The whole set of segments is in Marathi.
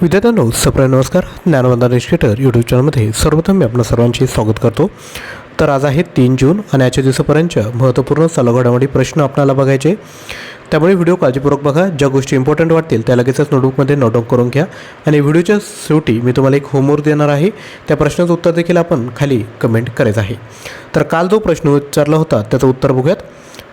विद्यार्थ्यांनो सप्रा नमस्कार. ज्ञानवंदन एज्युकेटर यूट्यूब चॅनलमध्ये सर्वप्रथम मी आपलं सर्वांचे स्वागत करतो. तर आज आहे तीन जून आणि आजच्या दिवसापर्यंतच्या महत्त्वपूर्ण चालू घडामोडी प्रश्न आपल्याला बघायचे. त्यामुळे व्हिडिओ काळजीपूर्वक बघा. ज्या गोष्टी इम्पॉर्टंट वाटतील त्या लगेचच नोटबुकमध्ये नोट करून घ्या. आणि व्हिडिओच्या शेवटी मी तुम्हाला एक होमवर्क देणार आहे. त्या प्रश्नाचं उत्तर देखील आपण खाली कमेंट करायचं आहे. तर काल जो प्रश्न विचारला होता त्याचं उत्तर बघूयात.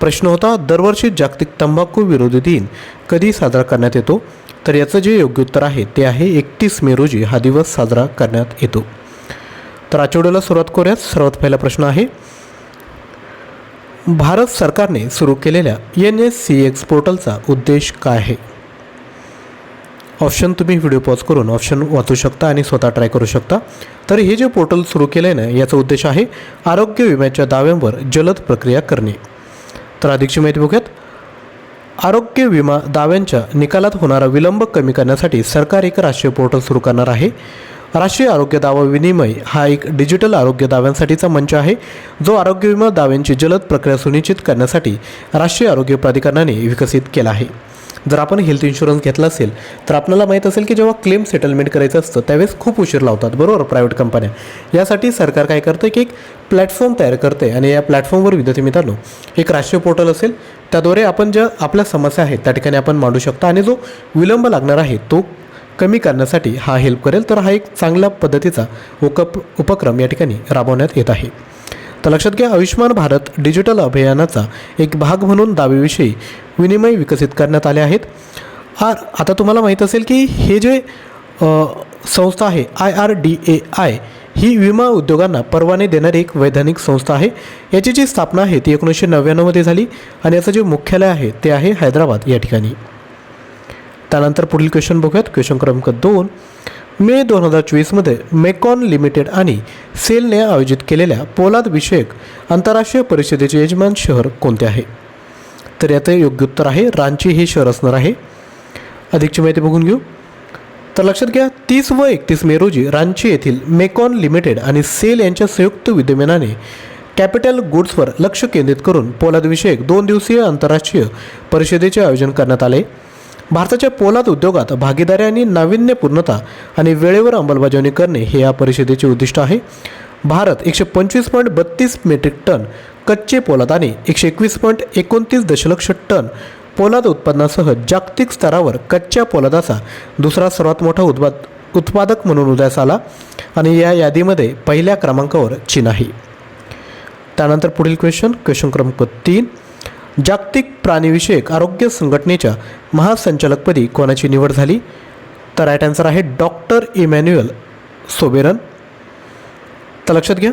प्रश्न होता दरवर्षी जागतिक तंबाखू विरोधी दिन कधी साजरा करण्यात येतो? तर याचं जे योग्य उत्तर आहे ते आहे एकतीस मे रोजी हा दिवस साजरा करण्यात येतो. तर आठवड्याला सुरुवात करूयात. सर्वात पहिला प्रश्न आहे भारत सरकारने सुरू केलेल्या एन एस सी एक्स पोर्टलचा उद्देश काय आहे? ऑप्शन तुम्ही व्हिडिओ पॉज करून ऑप्शन वाचू शकता आणि स्वतः ट्राय करू शकता. तर हे जे पोर्टल सुरू केलं आहे ना याचा उद्देश आहे आरोग्य विम्याच्या दाव्यांवर जलद प्रक्रिया करणे. तर अधिकची माहिती बघूयात. आरोग्य विमा दाव्यांच्या निकालात होणारा विलंब कमी करण्यासाठी सरकार एक राष्ट्रीय पोर्टल सुरू करणार आहे. राष्ट्रीय आरोग्य दावा विनिमय हा एक डिजिटल आरोग्य दाव्यांसाठीचा मंच आहे. जो आरोग्य विमा दाव्यांची जलद प्रक्रिया सुनिश्चित करण्यासाठी राष्ट्रीय आरोग्य प्राधिकरणाने विकसित केला आहे. जर आपण हेल्थ इन्शुरन्स घेतला असेल तर आपल्याला माहीत असेल की जेव्हा क्लेम सेटलमेंट करायचं असतं त्यावेळेस खूप उशीर लावतात बरोबर? प्रायव्हेट कंपन्या यासाठी सरकार काय करतं की एक प्लॅटफॉर्म तयार करते आणि या प्लॅटफॉर्मवर विद्यार्थी मित्रांनो एक राष्ट्रीय पोर्टल असेल त्याद्वारे आपण ज्या आपल्या समस्या आहेत त्या ठिकाणी आपण मांडू शकतो. आणि जो विलंब लागणार आहे तो कमी करण्यासाठी हा हेल्प करेल. तर हा एक चांगल्या पद्धतीचा उकप उपक्रम या ठिकाणी राबवण्यात येत आहे. तर लक्षात घ्या आयुष्यमान भारत डिजिटल अभियानाचा एक भाग म्हणून दावेविषयी विनिमय विकसित करण्यात आले आहेत. आर आता तुम्हाला माहीत असेल की हे जे संस्था आहे I R D A I ही विमा उद्योगांना परवाने देणारी एक वैधानिक संस्था आहे. याची जी स्थापना आहे ती एकोणीसशे नव्याण्णवमध्ये झाली आणि याचं जे मुख्यालय आहे ते आहे हैदराबाद या ठिकाणी. त्यानंतर पुढील क्वेश्चन बघूयात. क्वेश्चन क्रमांक दोन. मे दोन हजार चोवीसमध्ये मेकॉन लिमिटेड आणि सेलने आयोजित केलेल्या पोलाद विषयक आंतरराष्ट्रीय परिषदेचे यजमान शहर कोणते आहे? तर याचं योग्य उत्तर आहे रांची हे शहर असणार आहे. अधिकची माहिती बघून घेऊ. तर लक्षात घ्या तीस व एकतीस मे रोजी रांची येथील मेकॉन लिमिटेड आणि सेल यांच्या संयुक्त विद्यमानाने कॅपिटल गुड्सवर लक्ष केंद्रित करून पोलादविषयक दोन दिवसीय आंतरराष्ट्रीय परिषदेचे आयोजन करण्यात आले. भारताच्या पोलाद उद्योगात भागीदारी आणि नाविन्यपूर्णता आणि वेळेवर अंमलबजावणी करणे हे या परिषदेचे उद्दिष्ट आहे. भारत एकशे पंचवीस पॉईंट बत्तीस मेट्रिक टन कच्चे पोलाद आणि एकशे एकवीस पॉईंट एकोणतीस दशलक्ष टन पोलाद उत्पादनासह जागतिक स्तरावर कच्च्या पोलादाचा दुसरा सर्वात मोठा उत्पाद उत्पादक म्हणून उदयास आला आणि या यादीमध्ये पहिल्या क्रमांकावर चीन आहे. त्यानंतर पुढील क्वेश्चन क्वेश्चन क्रमांक तीन. जागतिक प्राणीविषयक आरोग्य संघटनेच्या महासंचालकपदी कोणाची निवड झाली? तर राईट आन्सर आहे डॉक्टर इमॅन्युअल सोबेरन. तर लक्षात घ्या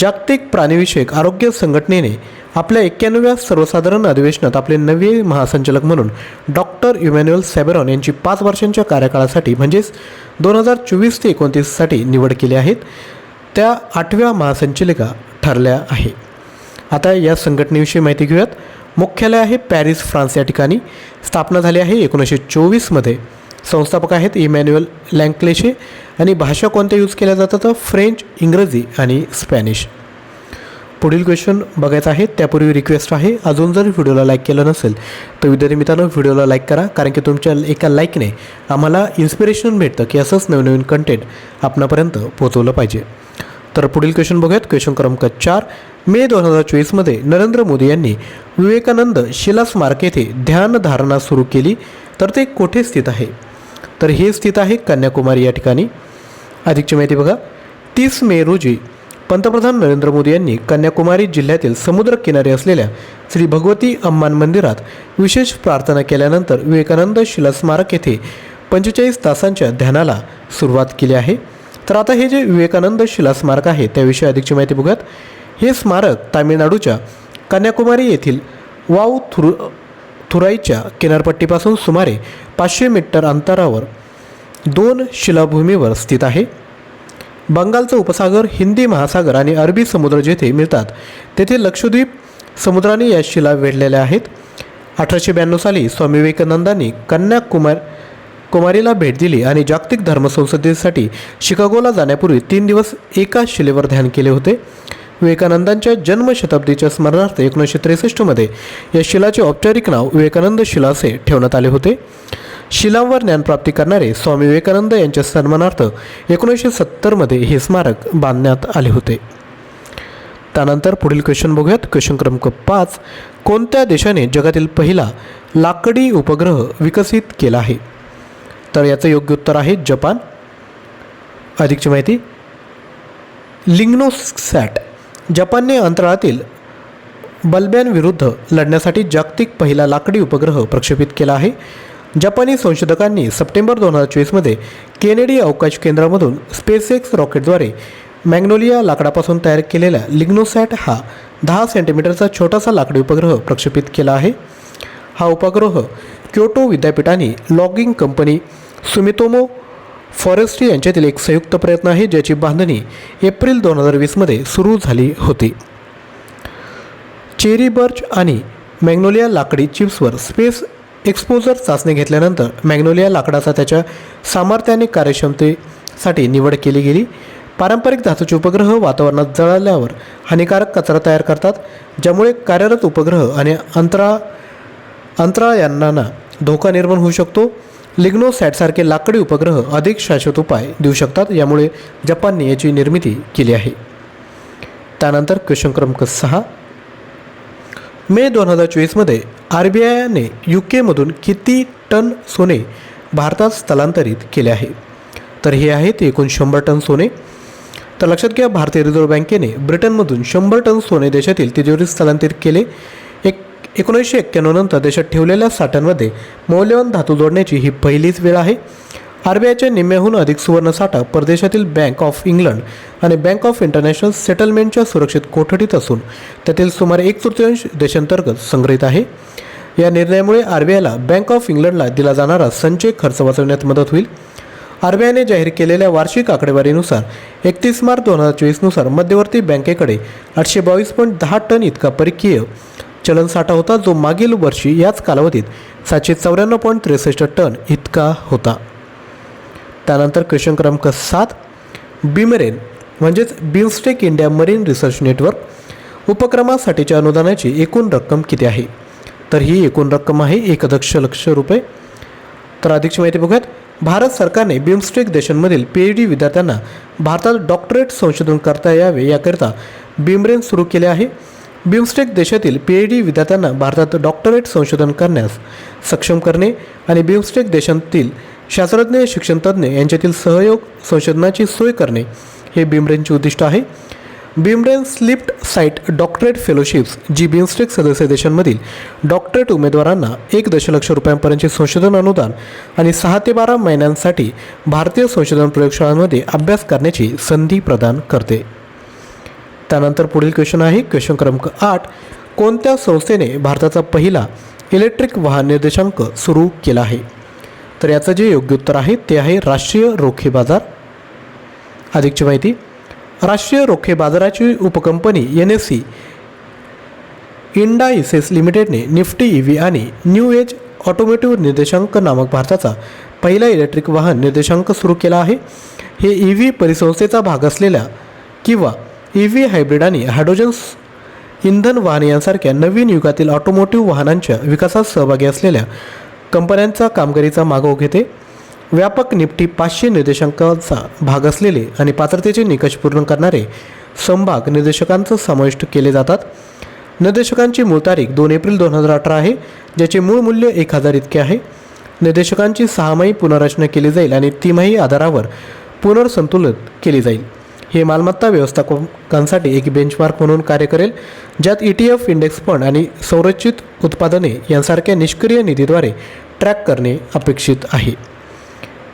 जागतिक प्राणीविषयक आरोग्य संघटनेने आपल्या एक्क्याण्णव्या सर्वसाधारण अधिवेशनात आपले नवे महासंचालक म्हणून डॉक्टर इमॅन्युअल सॅबेरॉन यांची पाच वर्षांच्या कार्यकाळासाठी म्हणजेच दोन हजार चोवीस ते एकोणतीससाठी निवड केली आहेत. त्या आठव्या महासंचालिका ठरल्या आहे. आता या संघटनेविषयी माहिती घेऊयात. मुख्यालय आहे पॅरिस फ्रान्स या ठिकाणी. स्थापना झाली आहे एकोणीसशे चोवीसमध्ये संस्थापक आहेत इमॅन्युअल लँक्लेशे आणि भाषा कोणत्या यूज केल्या जातात? तर फ्रेंच इंग्रजी आणि स्पॅनिश. पुढील क्वेश्चन बघायचं आहे. त्यापूर्वी रिक्वेस्ट आहे. अजून जर व्हिडिओला लाईक केलं नसेल तर विद्यार्थी मित्रांनो व्हिडिओला लाईक करा. कारण की तुमच्या एका लाईकने आम्हाला इन्स्पिरेशन भेटतं की असंच नवनवीन कंटेंट आपणापर्यंत पोहोचवलं पाहिजे. तर पुढील क्वेश्चन बघूयात. क्वेश्चन क्रमांक चार. मे दोन हजार चोवीसमध्ये नरेंद्र मोदी यांनी विवेकानंद शिला स्मारक येथे ध्यानधारणा सुरू केली. तर ते कोठे स्थित आहे? तर हे स्थित आहे कन्याकुमारी या ठिकाणी. अधिकची माहिती बघा. तीस मे रोजी पंतप्रधान नरेंद्र मोदी यांनी कन्याकुमारी जिल्ह्यातील समुद्र किनारी असलेल्या श्री भगवती अम्मान मंदिरात विशेष प्रार्थना केल्यानंतर विवेकानंद शिला स्मारक येथे पंचेचाळीस तासांच्या ध्यानाला सुरुवात केली आहे. तर आता हे जे विवेकानंद शिला स्मारक आहे त्याविषयी अधिकची माहिती बघूयात. हे स्मारक तामिळनाडूच्या कन्याकुमारी येथील वाव थुरु थुराईच्या किनारपट्टीपासून सुमारे पाचशे मीटर अंतरावर दोन शिलाभूमीवर स्थित आहे. बंगालचा उपसागर हिंदी महासागर आणि अरबी समुद्र जेथे मिळतात तेथे लक्षद्वीप समुद्राने या शिला वेढलेल्या आहेत. अठराशे ब्याण्णव साली स्वामी विवेकानंदांनी कन्याकुमार कुमारीला भेट दिली आणि जागतिक धर्म संसदेसाठी शिकागोला जाण्यापूर्वी तीन दिवस एका शिलेवर ध्यान केले होते. विवेकानंदांच्या जन्मशताब्दीच्या स्मरणार्थ एकोणीसशे त्रेसष्टमध्ये या शिलाचे औपचारिक नाव विवेकानंद शिला असे ठेवण्यात आले होते. शिलांवर ज्ञानप्राप्ती करणारे स्वामी विवेकानंद यांच्या सन्मानार्थ एकोणीसशे सत्तरमध्ये हे स्मारक बांधण्यात आले होते. त्यानंतर पुढील क्वेश्चन बघूयात. क्वेश्चन क्रमांक पाच कोणत्या देशाने जगातील पहिला लाकडी उपग्रह विकसित केला आहे? तर याचं योग्य उत्तर आहे जपान. अधिकची माहिती लिंग्नोसॅट जपानने अंतराळातील बल्ब्यांविरुद्ध लढण्यासाठी जागतिक पहिला लाकडी उपग्रह प्रक्षेपित केला आहे. जपानी संशोधकांनी सप्टेंबर दोन हजार चोवीसमध्ये केनेडी अवकाश केंद्रामधून स्पेसएक्स रॉकेटद्वारे मॅग्नोलिया लाकडापासून तयार केलेला लिग्नोसॅट हा दहा सेंटीमीटरचा छोटासा लाकडी उपग्रह प्रक्षेपित केला आहे. हा उपग्रह क्योटो विद्यापीठाने लॉगिंग कंपनी सुमितोमो फॉरेस्ट्री यांच्यातील एक संयुक्त प्रयत्न आहे ज्याची बांधणी एप्रिल दोन हजार वीसमध्ये सुरू झाली होती. चेरी बर्च आणि मॅग्नोलिया लाकडी चिप्सवर स्पेस एक्सपोजर चाचणी घेतल्यानंतर मॅग्नोलिया लाकडाचा त्याच्या सामर्थ्याने कार्यक्षमतेसाठी निवड केली गेली. पारंपरिक धातूचे उपग्रह वातावरणात जळाल्यावर हानिकारक कचरा तयार करतात ज्यामुळे कार्यरत उपग्रह आणि अंतरा अंतराळयानांना धोका निर्माण होऊ शकतो. लिग्नोसॅटसारखे लाकडी उपग्रह अधिक शाश्वत उपाय देऊ शकतात यामुळे जपानने याची निर्मिती केली आहे. त्यानंतर क्वेश्चन क्रमांक सहा. मे दोन हजार चोवीसमध्ये आर बी आयने यू केमधून किती टन सोने भारतात स्थलांतरित केले आहे? तर हे आहेत एकूण शंभर टन सोने. तर लक्षात घ्या भारतीय रिझर्व्ह बँकेने ब्रिटनमधून शंभर टन सोने देशातील तिजोरीत स्थलांतरित केले. एक एकोणीसशे एक्क्याण्णव नंतर देशात ठेवलेल्या साठ्यांमध्ये मौल्यवान धातू जोडण्याची ही पहिलीच वेळ आहे. आर बी आयच्या निम्म्याहून अधिक सुवर्णसाठा परदेशातील बँक ऑफ इंग्लंड आणि बँक ऑफ इंटरनॅशनल सेटलमेंटच्या सुरक्षित कोठडीत असून त्यातील सुमारे एक तृतीयांश देशांतर्गत संग्रहित आहे. या निर्णयामुळे आर बी आयला बँक ऑफ इंग्लंडला दिला जाणारा संचय खर्च वाचवण्यात मदत होईल. आर बी आयने जाहीर केलेल्या वार्षिक आकडेवारीनुसार एकतीस मार्च दोन हजार चोवीसनुसार मध्यवर्ती बँकेकडे आठशे बावीस पॉईंट दहा टन इतका परकीय चलनसाठा होता जो मागील वर्षी याच कालावधीत सातशे चौऱ्याण्णव पॉईंट त्रेसष्ट टन इतका होता. त्यानंतर क्वेश्चन क्रमांक सात बिमरेन म्हणजेच BIMSTEC India marine research network उपक्रमासाठीच्या अनुदानाची एकूण रक्कम किती आहे? तर ही एकूण रक्कम आहे एक दक्ष लक्ष रुपये. तर अधिकची माहिती बघूयात. भारत सरकारने बिमस्टेक देशांमधील पी एच डी विद्यार्थ्यांना भारतात डॉक्टरेट संशोधन करता यावे याकरिता बिमरेन सुरू केले आहे. बिमस्टेक देशातील पी एच डी विद्यार्थ्यांना भारतात डॉक्टरेट संशोधन करण्यास सक्षम करणे आणि बिमस्टेक देशांतील शास्त्रज्ञ शिक्षणतज्ज्ञ यांच्यातील सहयोग संशोधनाची सोय करणे हे बिमरेनचे उद्दिष्ट आहे. बिमरेन स्लिप्ट साईट डॉक्टरेट फेलोशिप्स जी बिमस्टेक सदस्य देशांमधील डॉक्टरेट उमेदवारांना एक दशलक्ष रुपयांपर्यंतचे संशोधन अनुदान आणि सहा ते बारा महिन्यांसाठी भारतीय संशोधन प्रयोगशाळांमध्ये अभ्यास करण्याची संधी प्रदान करते. त्यानंतर पुढील क्वेश्चन आहे क्वेश्चन क्रमांक आठ. कोणत्या संस्थेने भारताचा पहिला इलेक्ट्रिक वाहन निर्देशांक सुरू केला आहे? तर याचं जे योग्य उत्तर आहे ते आहे राष्ट्रीय रोखे बाजार. अधिकची माहिती. राष्ट्रीय रोखे बाजाराची उपकंपनी एन एस सी इंडाइसेस लिमिटेडने निफ्टी ई व्ही आणि न्यू एज ऑटोमेटिव्ह निर्देशांक नामक भारताचा पहिला इलेक्ट्रिक वाहन निर्देशांक सुरू केला आहे. हे ई व्ही परिसंस्थेचा भाग असलेल्या किंवा ई व्ही हायब्रिड आणि हायड्रोजन इंधन वाहन यांसारख्या नवीन युगातील ऑटोमोटिव्ह वाहनांच्या विकासात सहभागी असलेल्या कंपन्यांचा कामगिरीचा मागोव घेते. व्यापक निफ्टी पाचशे निर्देशांकाचा भाग असलेले आणि पात्रतेचे निकष पूर्ण करणारे संभाग निर्देशकांचं समाविष्ट केले जातात. निर्देशकांची मूळ तारीख दोन एप्रिल दोन हजार अठरा आहे ज्याचे मूळ मूल्य एक हजार इतके आहे. निर्देशकांची सहामाही पुनर्रचना केली जाईल आणि तिमाही आधारावर पुनर्संतुलित केली जाईल. हे मालमत्ता व्यवस्थापकांसाठी एक बेंचमार्क म्हणून कार्य करेल ज्यात E T F index fund आणि संरचित उत्पादने यांसारख्या निष्क्रिय निधीद्वारे ट्रॅक करणे अपेक्षित आहे.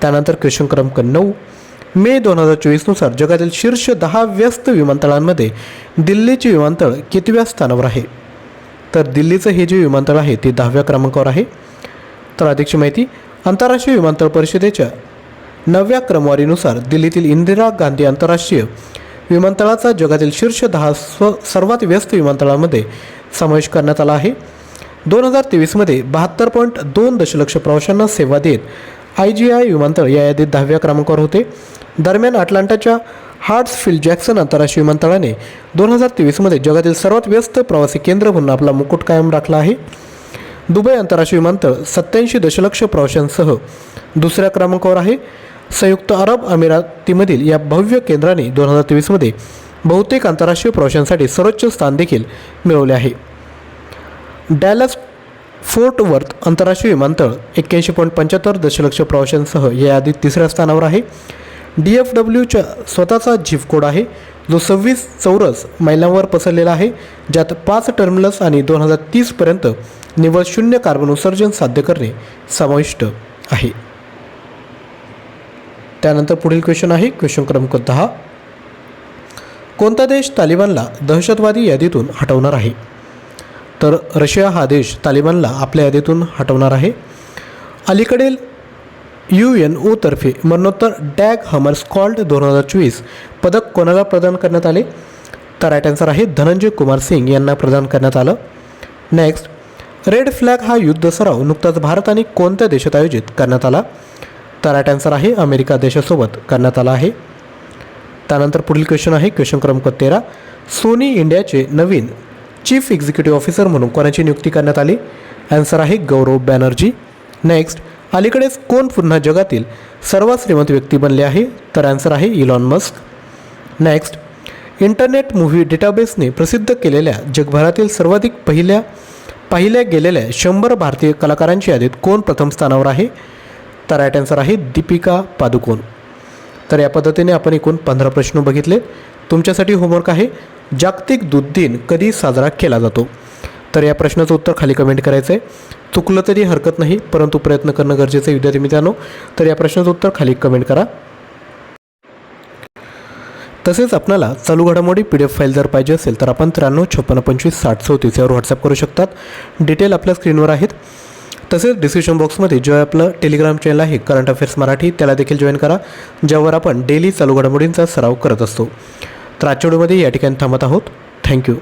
त्यानंतर क्वेश्चन क्रमांक नऊ. मे दोन हजार चोवीसनुसार जगातील शीर्ष दहा व्यस्त विमानतळांमध्ये दिल्लीचे विमानतळ कितव्या स्थानावर आहे? तर दिल्लीचं हे जे विमानतळ आहे ते दहाव्या क्रमांकावर आहे. तर अधिकची माहिती आंतरराष्ट्रीय विमानतळ परिषदेच्या नवव्या क्रमवारीनुसार दिल्लीतील इंदिरा गांधी आंतरराष्ट्रीय विमानतळाचा जगातील शीर्ष दहा स्व सर्वात व्यस्त विमानतळांमध्ये समावेश करण्यात आला आहे. दोन हजार तेवीसमध्ये बहात्तर पॉईंट दोन दशलक्ष प्रवाशांना सेवा देत आय जी आय विमानतळ या यादीत दहाव्या क्रमांकावर होते. दरम्यान अटलांटाच्या हार्ट्सफिल्ड जॅक्सन आंतरराष्ट्रीय विमानतळाने दोन हजार तेवीसमध्ये जगातील सर्वात व्यस्त प्रवासी केंद्र म्हणून आपला मुकुट कायम राखला आहे. दुबई आंतरराष्ट्रीय विमानतळ सत्याऐंशी दशलक्ष प्रवाशांसह दुसऱ्या क्रमांकावर आहे. संयुक्त अरब अमिरातीमधील या भव्य केंद्राने दोन हजार तेवीसमध्ये बहुतेक आंतरराष्ट्रीय प्रवाशांसाठी सर्वोच्च स्थान देखील मिळवले आहे. डॅलस फोर्ट वर्थ आंतरराष्ट्रीय विमानतळ एक्क्याऐंशी पॉईंट पंच्याहत्तर दशलक्ष प्रवाशांसह या यादीत तिसऱ्या स्थानावर आहे. डी एफ डब्ल्यूच्या स्वतःचा झिप कोड आहे. जो सव्वीस चौरस मैलांवर पसरलेला आहे. ज्यात पाच टर्मिनल्स आणि दोन हजार तीसपर्यंत निव्वळ शून्य कार्बन उत्सर्जन साध्य करणे समाविष्ट आहे. त्यानंतर पुढील क्वेश्चन आहे. क्वेश्चन क्रमांक दहा. कोणता देश तालिबानला दहशतवादी यादीतून हटवणार आहे? तर रशिया हा देश तालिबानला आपल्या यादीतून हटवणार आहे. अलीकडील यू एन ओतर्फे मरणोत्तर डॅग हमर स्कॉल्ड दोन हजार चोवीस पदक कोणाला प्रदान करण्यात आले? तर राईट आन्सर आहे धनंजय कुमार सिंग यांना प्रदान करण्यात आलं. नेक्स्ट रेड फ्लॅग हा युद्ध सराव नुकताच भारत आणि कोणत्या देशात आयोजित करण्यात आला? तर राईट आन्सर आहे अमेरिका देशासोबत करण्यात आला आहे. त्यानंतर पुढील क्वेश्चन आहे क्वेश्चन क्रमांक तेरा. सोनी इंडियाचे नवीन चीफ एक्झिक्युटिव्ह ऑफिसर म्हणून कोणाची नियुक्ती करण्यात आली? आन्सर आहे गौरव बॅनर्जी. नेक्स्ट अलीकडेच कोण पुन्हा जगातील सर्वात श्रीमंत व्यक्ती बनले आहे? तर आन्सर आहे Elon Musk next internet movie डेटाबेसने प्रसिद्ध केलेल्या जगभरातील सर्वाधिक पहिल्या पाहिल्या गेलेल्या शंभर भारतीय कलाकारांच्या यादीत कोण प्रथम स्थानावर आहे? तर राईट आन्सर आहे दीपिका पादुकोण. तर या पद्धतीने आपण एकूण पंधरा प्रश्न बघितले तुमच्यासाठी होमवर्क आहे. जागतिक दूध दिन कधी साजरा केला जातो? तर या प्रश्नाचं उत्तर खाली कमेंट करायचं आहे चुकलं तरी हरकत नाही परंतु प्रयत्न करणं गरजेचं आहे. विद्यार्थी मित्रांनो तर या प्रश्नाचं उत्तर खाली कमेंट करा. तसेच आपल्याला चालू घडामोडी पी डी एफ फाईल जर पाहिजे असेल तर आपण त्र्याण्णव छप्पन्न पंचवीस साठ चौतीस यावर व्हॉट्सअप करू शकतात. डिटेल आपल्या स्क्रीनवर आहेत. तसेच डिस्क्रिप्शन बॉक्समध्ये जे आपलं टेलिग्राम चॅनल आहे करंट अफेअर्स मराठी त्याला देखील जॉईन करा ज्यावर आपण डेली चालू घडामोडींचा सराव करत असतो. तर आजच्या व्हिडिओमध्ये या ठिकाणी थांबत आहोत. थँक्यू.